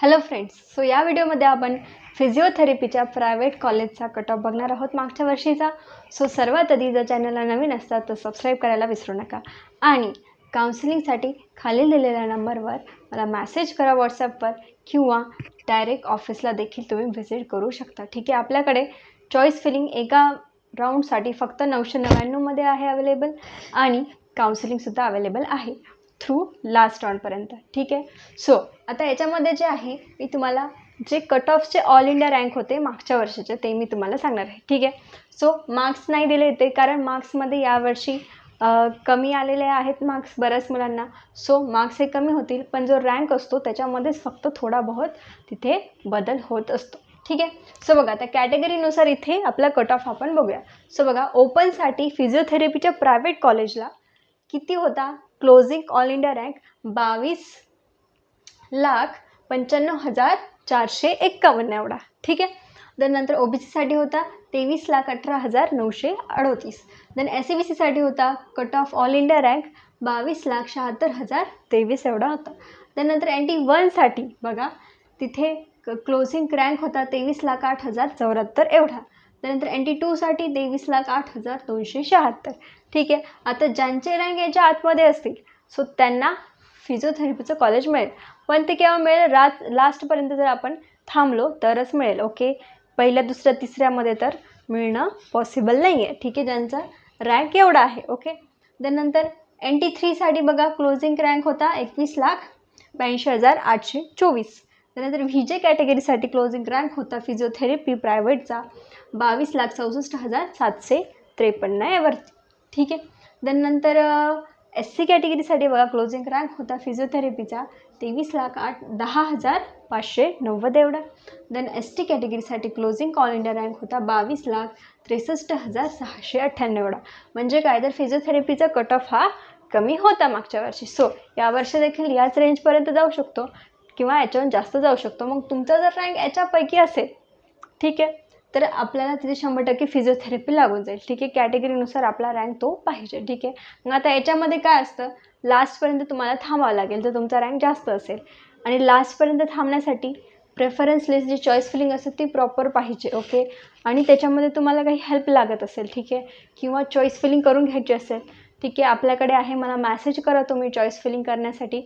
Hello friends so या व्हिडिओमध्ये आपण फिजिओथेरपीच्या प्रायव्हेट कॉलेजचा कट ऑफ बघणार आहोत मागच्या वर्षीचा. सो सर्वात आधी जर चॅनलला नवीन असतात तर सबस्क्राईब करायला विसरू नका. आणि काउन्सिलिंगसाठी खाली दिलेल्या नंबरवर मला मॅसेज करा व्हॉट्सॲपवर किंवा डायरेक्ट ऑफिसला देखील तुम्ही व्हिजिट करू शकता. ठीक आहे आपल्याकडे चॉईस फिलिंग एका राऊंडसाठी फक्त नऊशे नव्याण्णवमध्ये आहे अवेलेबल आणि काउन्सिलिंगसुद्धा अवेलेबल आहे. थ्रू लास्ट राऊंडपर्यंत ठीक आहे? सो आता याच्यामध्ये जे आहे मी तुम्हाला जे कट ऑफचे ऑल इंडिया रँक होते मागच्या वर्षीचे ते मी तुम्हाला सांगणार आहे. ठीक आहे? सो मार्क्स नाही दिले होते कारण मार्क्समध्ये यावर्षी कमी आलेले आहेत मार्क्स बऱ्याच मुलांना. सो मार्क्स हे कमी होतील पण जो रँक असतो त्याच्यामध्येच फक्त थोडा बहुत तिथे बदल होत असतो. ठीक आहे? सो बघा आता कॅटेगरीनुसार इथे आपला कट ऑफ आपण बघूया. सो बघा ओपनसाठी फिजिओथेरपीच्या प्रायव्हेट कॉलेजला किती होता? क्लोजिंग ऑल इंडिया रँक बावीस लाख पंच्याण्णव हजार चारशे एक्कावन्न एवढा. ठीक आहे? देन नंतर ओ बी सीसाठी होता तेवीस लाख अठरा हजार नऊशे अडोतीस. देन एस सी बी सीसाठी होता cut off all India rank बावीस लाख शहात्तर हजार तेवीस एवढा होता. त्यानंतर एन टी वनसाठी बघा तिथे क्लोजिंग रँक होता तेवीस लाख आठ हजार चौऱ्याहत्तर एवढा. त्यानंतर एन टी टूसाठी तेवीस लाख आठ हजार दोनशे शहात्तर. ठीक आहे? आता ज्यांचे रँक याच्या आतमध्ये असतील सो त्यांना फिजिओथेरपीचं कॉलेज मिळेल. पण ते केव्हा मिळेल? रात लास्टपर्यंत जर आपण थांबलो तरच मिळेल ओके पहिल्या दुसऱ्या तिसऱ्यामध्ये तर मिळणं पॉसिबल नाही आहे ठीक आहे? ज्यांचा रँक एवढा आहे ओके त्यानंतर एन टी थ्रीसाठी बघा क्लोजिंग रँक होता एकवीस लाख ब्याऐंशी हजार आठशे चोवीस. त्यानंतर व्ही जे कॅटेगरीसाठी क्लोजिंग रँक होता. फिजिओथेरपी प्रायव्हेटचा बावीस लाख चौसष्ट हजार सातशे त्रेपन्न यावरती. ठीक आहे? त्यानंतर एस सी कॅटेगरीसाठी बघा क्लोजिंग रँक होता. फिजिओथेरपीचा तेवीस लाख आठ दहा हजार पाचशे नव्वद एवढा. देन एस टी कॅटेगरीसाठी क्लोजिंग ऑल इंडिया रँक होता बावीस लाख त्रेसष्ट हजार सहाशे अठ्ठ्याण्णव एवढा. म्हणजे काय? तर फिजिओथेरपीचा कट ऑफ हा कमी होता मागच्या वर्षी. सो यावर्षी देखील याच रेंजपर्यंत जाऊ शकतो. किंवा याच्याहून जास्त जाऊ शकतो. मग तुमचा जर रँक याच्यापैकी असेल ठीक आहे तर आपल्याला तिथे शंभर टक्के फिजिओथेरपी लागून जाईल. ठीक आहे कॅटेगरीनुसार आपला रँक तो पाहिजे. ठीक आहे मग आता याच्यामध्ये काय असतं? लास्टपर्यंत तुम्हाला थांबावं लागेल. जर तुमचा रँक जास्त असेल आणि लास्टपर्यंत थांबण्यासाठी प्रेफरन्स लिस्ट जी चॉईस फिलिंग असते ती प्रॉपर पाहिजे ओके आणि त्याच्यामध्ये तुम्हाला काही हेल्प लागत असेल ठीक आहे किंवा चॉईस फिलिंग करून घ्यायची असेल ठीक आहे आपल्याकडे आहे मला मॅसेज करा तुम्ही चॉईस फिलिंग करण्यासाठी.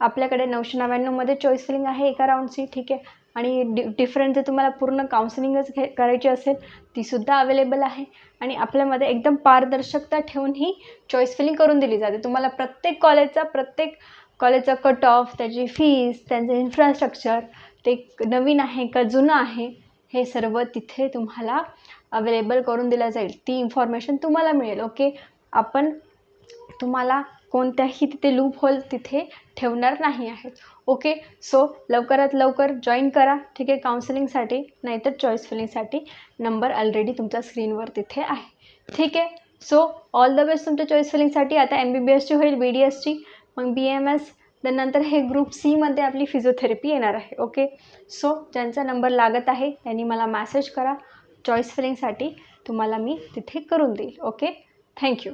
आपल्याकडे नऊशे नव्याण्णवमध्ये चॉईस सिलिंग आहे एका राऊंडची ठीक आहे. आणि डि डिफरंट जर तुम्हाला पूर्ण काउन्सिलिंगच घे करायची असेल तीसुद्धा अवेलेबल आहे. आणि आपल्यामध्ये एकदम पारदर्शकता ठेवून ही चॉईस फिलिंग करून दिली जाते. तुम्हाला प्रत्येक कॉलेजचा प्रत्येक कॉलेजचा कट ऑफ त्याची फीज त्यांचं इन्फ्रास्ट्रक्चर ते नवीन आहे का जुनं आहे हे सर्व तिथे तुम्हाला अवेलेबल करून दिलं जाईल. ती इन्फॉर्मेशन तुम्हाला मिळेल ओके आपण तुम्हाला कोणत्याही तिथे लूप होल तिथे ठेवणार नाही आहेत. ओके सो लवकरात लवकर जॉईन करा. ठीक आहे? काउन्सिलिंगसाठी नाहीतर चॉईस फिलिंगसाठी नंबर ऑलरेडी तुमच्या स्क्रीनवर तिथे आहे. ठीक आहे? सो ऑल द बेस्ट तुमच्या चॉईस फिलिंगसाठी आता एम बी बी एसची होईल बी डी एसची मग बी एम एस त्यानंतर हे ग्रुप सीमध्ये आपली फिजिओथेरपी येणार आहे. ओके सो ज्यांचा नंबर लागत आहे त्यांनी मला मॅसेज करा. चॉईस फिलिंगसाठी तुम्हाला मी तिथे करून देईल. Okay thank you